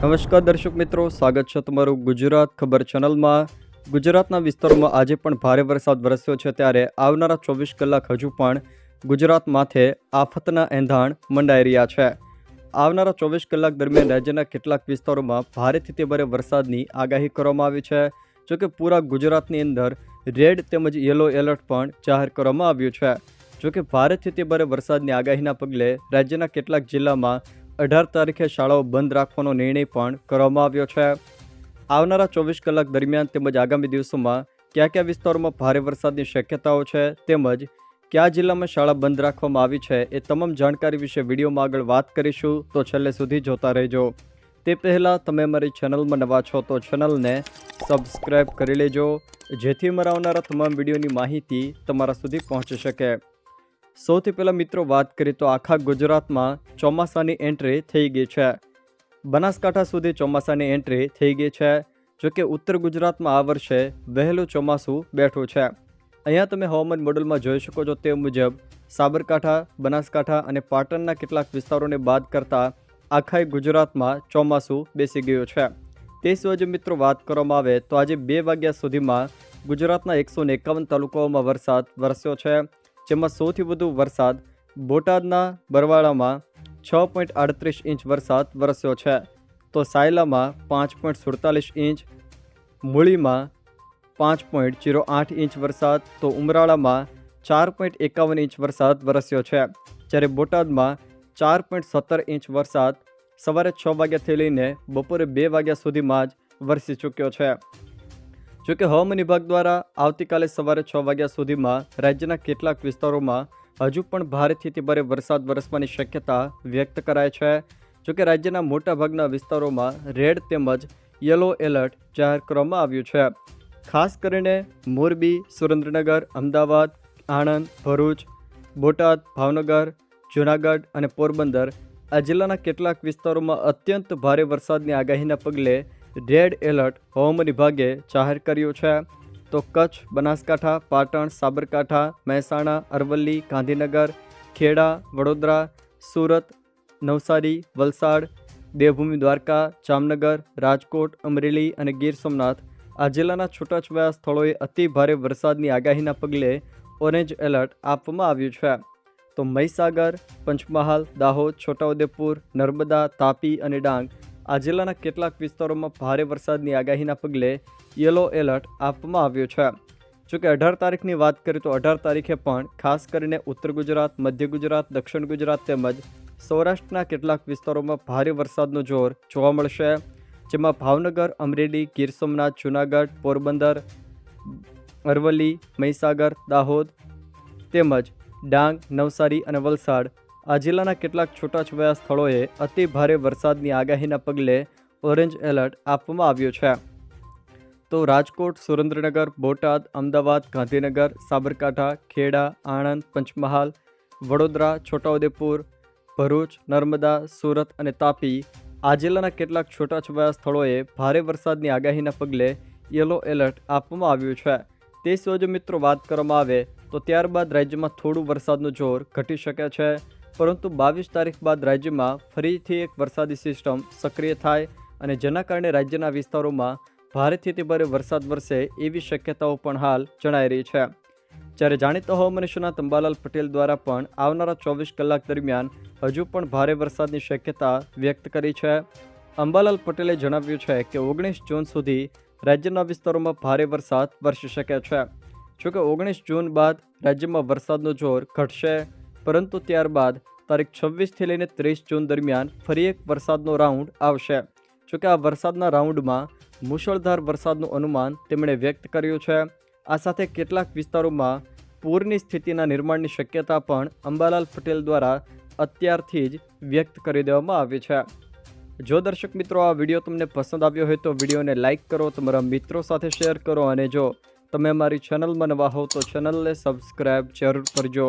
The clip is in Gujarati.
નમસ્કાર દર્શક મિત્રો, સ્વાગત છે તમારું ગુજરાત ખબર ચેનલમાં. ગુજરાતના વિસ્તારોમાં આજે પણ ભારે વરસાદ વરસ્યો છે ત્યારે આવનારા ચોવીસ કલાક હજુ પણ ગુજરાત માથે આફતના એંધાણ મંડાઈ રહ્યા છે. આવનારા ચોવીસ કલાક દરમિયાન રાજ્યના કેટલાક વિસ્તારોમાં ભારેથી તે ભારે વરસાદની આગાહી કરવામાં આવી છે જોકે પૂરા ગુજરાતની અંદર રેડ તેમજ યલો એલર્ટ પણ જાહેર કરવામાં આવ્યું છે. જોકે ભારેથી તે ભારે વરસાદની આગાહીના પગલે રાજ્યના કેટલાક જિલ્લામાં અઢાર તારીખે શાળાઓ બંધ રાખવાનો નિર્ણય પણ કરવામાં આવ્યો છે. આવનારા ચોવીસ કલાક દરમિયાન તેમજ આગામી દિવસોમાં કયા કયા વિસ્તારોમાં ભારે વરસાદની શક્યતાઓ છે તેમજ કયા જિલ્લામાં શાળા બંધ રાખવામાં આવી છે એ તમામ જાણકારી વિશે વિડીયોમાં આગળ વાત કરીશું. તો છેલ્લે સુધી જોતા રહેજો. તે પહેલાં તમે અમારી ચેનલમાં નવા છો તો ચેનલને સબસ્ક્રાઈબ કરી લેજો, જેથી અમારા આવનારા તમામ વિડીયોની માહિતી તમારા સુધી પહોંચી શકે. સૌથી પહેલાં મિત્રો વાત કરીએ તો આખા ગુજરાતમાં ચોમાસાની એન્ટ્રી થઈ ગઈ છે. બનાસકાંઠા સુધી ચોમાસાની એન્ટ્રી થઈ ગઈ છે. જોકે ઉત્તર ગુજરાતમાં આ વર્ષે વહેલું ચોમાસું બેઠું છે. અહીંયા તમે હવામાન મોડલમાં જોઈ શકો છો તે મુજબ સાબરકાંઠા, બનાસકાંઠા અને પાટણના કેટલાક વિસ્તારોને બાદ કરતાં આખા ગુજરાતમાં ચોમાસું બેસી ગયું છે. તે સિવાય મિત્રો વાત કરવામાં આવે તો આજે બે વાગ્યા સુધીમાં ગુજરાતના એકસો એકાવન તાલુકાઓમાં વરસાદ વરસ્યો છે. જેમાં સૌથી વધુ વરસાદ બોટાદના બરવાળામાં છ પોઈન્ટ આડત્રીસ ઇંચ વરસાદ વરસ્યો છે. તો સાયલામાં પાંચ પોઈન્ટ સુડતાલીસ ઇંચ, મૂળીમાં પાંચ પોઈન્ટ જીરો આઠ ઇંચ વરસાદ, તો ઉમરાળામાં ચાર પોઈન્ટ એકાવન ઇંચ વરસાદ વરસ્યો છે. જ્યારે બોટાદમાં ચાર પોઈન્ટ સત્તર ઇંચ વરસાદ સવારે છ વાગ્યાથી લઈને બપોરે બે વાગ્યા સુધીમાં જ વરસી ચૂક્યો છે. જોકે હવામાન વિભાગ દ્વારા આવતીકાલે સવારે છ વાગ્યા સુધીમાં રાજ્યના કેટલાક વિસ્તારોમાં હજુ પણ ભારેથી ભારે વરસાદ વરસવાની શક્યતા વ્યક્ત કરાય છે. જોકે રાજ્યના મોટાભાગના વિસ્તારોમાં રેડ તેમજ યલો એલર્ટ જાહેર કરવામાં આવ્યું છે. ખાસ કરીને મોરબી, સુરેન્દ્રનગર, અમદાવાદ, આણંદ, ભરૂચ, બોટાદ, ભાવનગર, જૂનાગઢ અને પોરબંદર આ જિલ્લાના કેટલાક વિસ્તારોમાં અત્યંત ભારે વરસાદની આગાહીના પગલે રેડ એલર્ટ હવામાન વિભાગે જાહેર કર્યું છે. તો કચ્છ, બનાસકાંઠા, પાટણ, સાબરકાંઠા, મહેસાણા, અરવલ્લી, ગાંધીનગર, ખેડા, વડોદરા, સુરત, નવસારી, વલસાડ, દેવભૂમિ, દ્વારકા, જામનગર, રાજકોટ, અમરેલી અને ગીર સોમનાથ આ જિલ્લાના છૂટાછવાયા સ્થળોએ અતિ ભારે વરસાદની આગાહીના પગલે ઓરેન્જ એલર્ટ આપવામાં આવ્યું છે. તો મહીસાગર, પંચમહાલ, દાહોદ, છોટાઉદેપુર, નર્મદા, તાપી અને ડાંગ આ જિલ્લાના કેટલાક વિસ્તારોમાં ભારે વરસાદની આગાહીના પગલે યલો એલર્ટ આપવામાં આવ્યું છે. જોકે અઢાર તારીખની વાત કરીએ તો અઢાર તારીખે પણ ખાસ કરીને ઉત્તર ગુજરાત, મધ્ય ગુજરાત, દક્ષિણ ગુજરાત તેમજ સૌરાષ્ટ્રના કેટલાક વિસ્તારોમાં ભારે વરસાદનું જોર જોવા મળશે. જેમાં ભાવનગર, અમરેલી, ગીર સોમનાથ, જૂનાગઢ, પોરબંદર, અરવલ્લી, મહીસાગર, દાહોદ તેમજ ડાંગ, નવસારી અને વલસાડ આ જિલ્લાના કેટલાક છૂટાછવાયા સ્થળોએ અતિ ભારે વરસાદની આગાહીના પગલે ઓરેન્જ એલર્ટ આપવામાં આવ્યું છે. તો રાજકોટ, સુરેન્દ્રનગર, બોટાદ, અમદાવાદ, ગાંધીનગર, સાબરકાંઠા, ખેડા, આણંદ, પંચમહાલ, વડોદરા, છોટાઉદેપુર, ભરૂચ, નર્મદા, સુરત અને તાપી આ જિલ્લાના કેટલાક છૂટાછવાયા સ્થળોએ ભારે વરસાદની આગાહીના પગલે યલો એલર્ટ આપવામાં આવ્યું છે. તે સિવાય જો મિત્રો વાત કરવામાં આવે તો ત્યારબાદ રાજ્યમાં થોડું વરસાદનું જોર ઘટી શકે છે. પરંતુ બાવીસ તારીખ બાદ રાજ્યમાં ફરીથી એક વરસાદી સિસ્ટમ સક્રિય થાય અને જેના કારણે રાજ્યના વિસ્તારોમાં ભારેથી તે ભારે વરસાદ વરસે એવી શક્યતાઓ પણ હાલ જણાઈ રહી છે. જ્યારે જાણીતા હવામાન નિષ્ણાત અંબાલાલ પટેલ દ્વારા પણ આવનારા ચોવીસ કલાક દરમિયાન હજુ પણ ભારે વરસાદની શક્યતા વ્યક્ત કરી છે. અંબાલાલ પટેલે જણાવ્યું છે કે ઓગણીસ જૂન સુધી રાજ્યના વિસ્તારોમાં ભારે વરસાદ વરસી શકે છે. જોકે ઓગણીસ જૂન બાદ રાજ્યમાં વરસાદનું જોર ઘટશે. પરંતુ ત્યારબાદ તારીખ છવ્વીસથી લઈને ત્રીસ જૂન દરમિયાન ફરી એક વરસાદનો રાઉન્ડ આવશે. જોકે આ વરસાદના રાઉન્ડમાં મુશળધાર વરસાદનું અનુમાન તેમણે વ્યક્ત કર્યું છે. આ સાથે કેટલાક વિસ્તારોમાં પૂરની સ્થિતિના નિર્માણની શક્યતા પણ અંબાલાલ પટેલ દ્વારા અત્યારથી જ વ્યક્ત કરી દેવામાં આવી છે. જો દર્શક મિત્રો આ વીડિયો તમને પસંદ આવ્યો હોય તો વિડીયોને લાઇક કરો, તમારા મિત્રો સાથે શેર કરો અને જો તમે મારી ચેનલમાં નવા હો તો ચેનલને સબસ્ક્રાઈબ જરૂર કરજો.